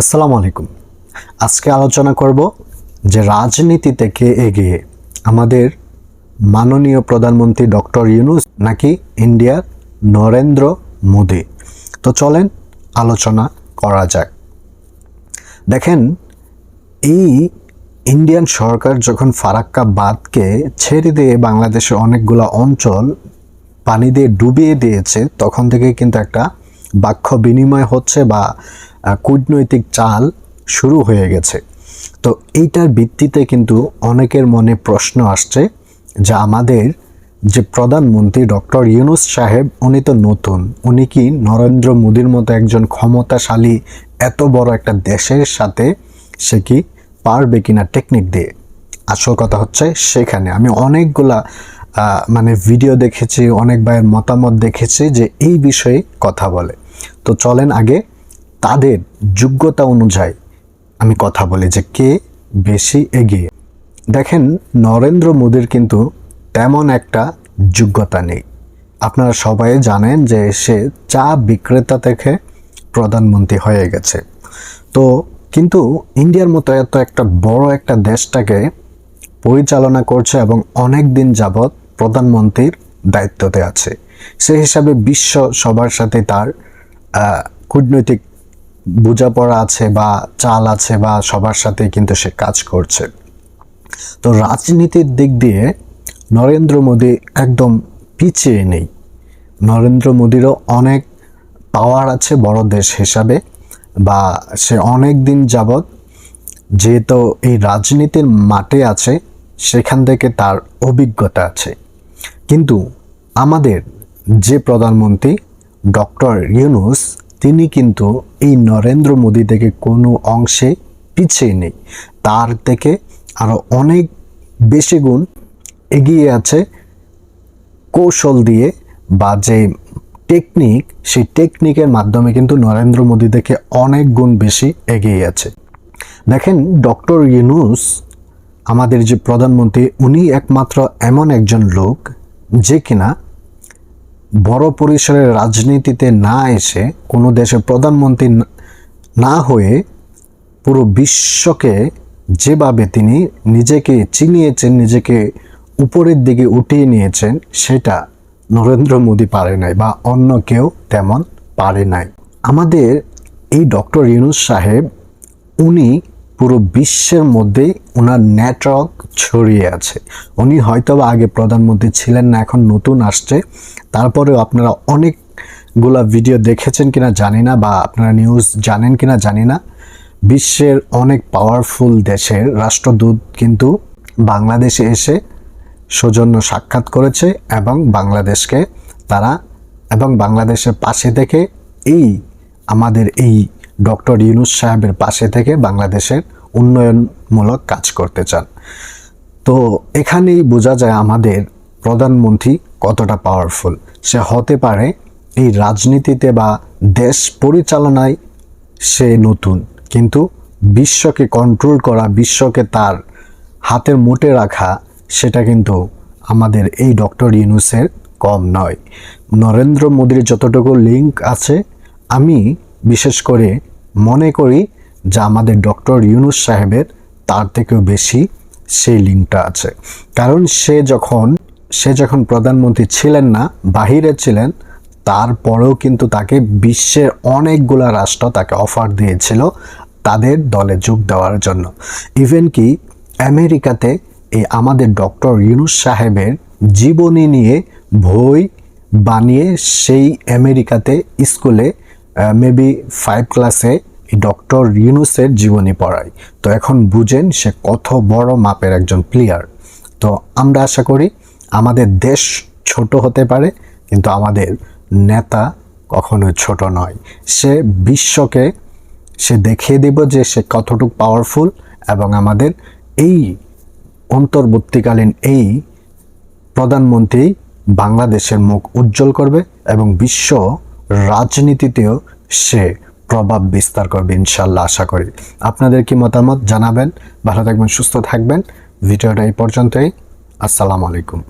আসসালামু আলাইকুম। আজকে আলোচনা করব যে রাজনীতি থেকে এগিয়ে আমাদের মাননীয় প্রধানমন্ত্রী ডক্টর ইউনুস নাকি ইন্ডিয়ার নরেন্দ্র মোদি। তো চলেন আলোচনা করা যাক। দেখেন, এই ইন্ডিয়ান সরকার যখন ফারাক্কা বাঁধকে ছেড়ে দিয়ে বাংলাদেশের অনেকগুলো অঞ্চল পানি দিয়ে ডুবিয়ে দিয়েছে, তখন থেকে কিন্তু একটা বাক্য বিনিময় হচ্ছে বা কূটনৈতিক চাল শুরু হয়ে গেছে। তো এইটার ভিত্তিতে কিন্তু অনেকের মনে প্রশ্ন আসছে যে আমাদের যে প্রধানমন্ত্রী ডক্টর ইউনুস সাহেব, উনি তো নতুন। উনি কি নরেন্দ্র মোদীর মতো একজন ক্ষমতাশালী, এত বড় একটা দেশের সাথে সে কি পারবে কিনা টেকনিক দিয়ে? আসল কথা হচ্ছে সেখানে। আমি অনেকগুলা মানে ভিডিও দেখেছি, অনেক ভাইয়ের মতামত দেখেছি যে এই বিষয়ে কথা বলে। তো চলেন আগে তাদের যোগ্যতা অনুযায়ী আমি কথা বলি যে কে বেশি এগিয়ে। দেখেন, নরেন্দ্র মোদীর কিন্তু তেমন একটা যোগ্যতা নেই। আপনারা সবাই জানেন যে সে চা বিক্রেতা থেকে প্রধানমন্ত্রী হয়ে গেছে। তো কিন্তু ইন্ডিয়ার মতো এত একটা বড় একটা দেশটাকে পরিচালনা করছে এবং অনেক দিন যাবৎ প্রধানমন্ত্রীর দায়িত্বতে আছে। সে হিসাবে বিশ্ব সবার সাথে তার কূটনৈতিক বোঝাপড়া আছে বা চাল আছে বা সবার সাথে কিন্তু সে কাজ করছে। তো রাজনীতির দিক দিয়ে নরেন্দ্র মোদী একদম পিছিয়ে নেই। নরেন্দ্র মোদীরও অনেক পাওয়ার আছে বড় দেশ হিসাবে বা সে অনেক দিন যাবৎ যেহেতু এই রাজনীতির মাঠে আছে, সেখান থেকে তার অভিজ্ঞতা আছে। কিন্তু আমাদের যে প্রধানমন্ত্রী ডক্টর ইউনুস তিনি কিন্তু এই নরেন্দ্র মোদী থেকে কোনো অংশে পিছিয়ে নেই। তার থেকে আরও অনেক বেশি গুণ এগিয়ে আছে কৌশল দিয়ে বা যে টেকনিক সেই টেকনিকের মাধ্যমে কিন্তু নরেন্দ্র মোদী থেকে অনেক গুণ বেশি এগিয়ে আছে। দেখেন, ডক্টর ইউনুস, আমাদের যে প্রধানমন্ত্রী, উনি একমাত্র এমন একজন লোক যে কিনা বড় পরিসরের রাজনীতিতে না এসে কোনো দেশের প্রধানমন্ত্রী না- হয়ে পুরো বিশ্বকে যেভাবে তিনি নিজেকে চিনিয়েছেন, নিজেকে উপরের দিকে উঠিয়ে নিয়েছেন, সেটা নরেন্দ্র মোদী পারে নাই বা অন্য কেউ তেমন পারে নাই। আমাদের এই ডক্টর ইউনুস সাহেব, উনি পুরো বিশ্বের মধ্যে ওনার নেটওয়ার্ক ছড়িয়ে আছে। উনি হয়তো আগে প্রধানমন্ত্রী ছিলেন না, এখন নতুন আসছে। তারপরেও আপনারা অনেকগুলা ভিডিও দেখেছেন কিনা জানি না বা আপনারা নিউজ জানেন কিনা জানি না। বিশ্বের অনেক পাওয়ারফুল দেশের রাষ্ট্রদূত কিন্তু বাংলাদেশে এসে সৌজন্য সাক্ষাৎ করেছে এবং বাংলাদেশকে তারা এবং বাংলাদেশের পাশে থেকে এই আমাদের এই ডক্টর ইউনুস সাহেবের পাশে থেকে বাংলাদেশের উন্নয়নমূলক কাজ করতে চান। তো এখানেই বোঝা যায় আমাদের প্রধানমন্ত্রী কতটা পাওয়ারফুল সে হতে পারে এই রাজনীতিতে বা দেশ পরিচালনায় সে নতুন, কিন্তু বিশ্বকে কন্ট্রোল করা, বিশ্বকে তার হাতের মুঠে রাখা, সেটা কিন্তু আমাদের এই ডক্টর ইউনুসের কম নয়। নরেন্দ্র মোদীর যতটুকু লিঙ্ক আছে, আমি বিশেষ করে মনে করি যে আমাদের ডক্টর ইউনুস সাহেবের তার থেকেও বেশি সেই লিঙ্কটা আছে। কারণ সে যখন সে যখন প্রধানমন্ত্রী ছিলেন না, বাহিরে ছিলেন, তারপরেও কিন্তু তাকে বিশ্বের অনেকগুলা রাষ্ট্র তাকে অফার দিয়েছিল তাদের দলে যোগ দেওয়ার জন্য। ইভেন কি আমেরিকাতে এই আমাদের ডক্টর ইউনুস সাহেবের জীবনী নিয়ে বই বানিয়ে সেই আমেরিকাতে স্কুলে মেবি ফাইভ ক্লাসে ডক্টর ইউনুসের জীবনী পড়ায়। তো এখন বুঝেন সে কত বড় মাপের একজন প্লেয়ার তো আমরা আশা করি আমাদের দেশ ছোট হতে পারে, কিন্তু আমাদের নেতা কখনো ছোট নয়। সে বিশ্বকে সে দেখিয়ে দিব যে সে কতটুকু পাওয়ারফুল এবং আমাদের এই অন্তর্বর্তীকালীন এই প্রধানমন্ত্রী বাংলাদেশের মুখ উজ্জ্বল করবে এবং বিশ্ব রাজনীতিতেও সে প্রভাব বিস্তার করবে ইনশাল্লাহ আশা করি। আপনাদের কি মতামত জানাবেন? ভালো থাকবেন, সুস্থ থাকবেন। ভিডিওটা এই পর্যন্তই। আসসালামু আলাইকুম।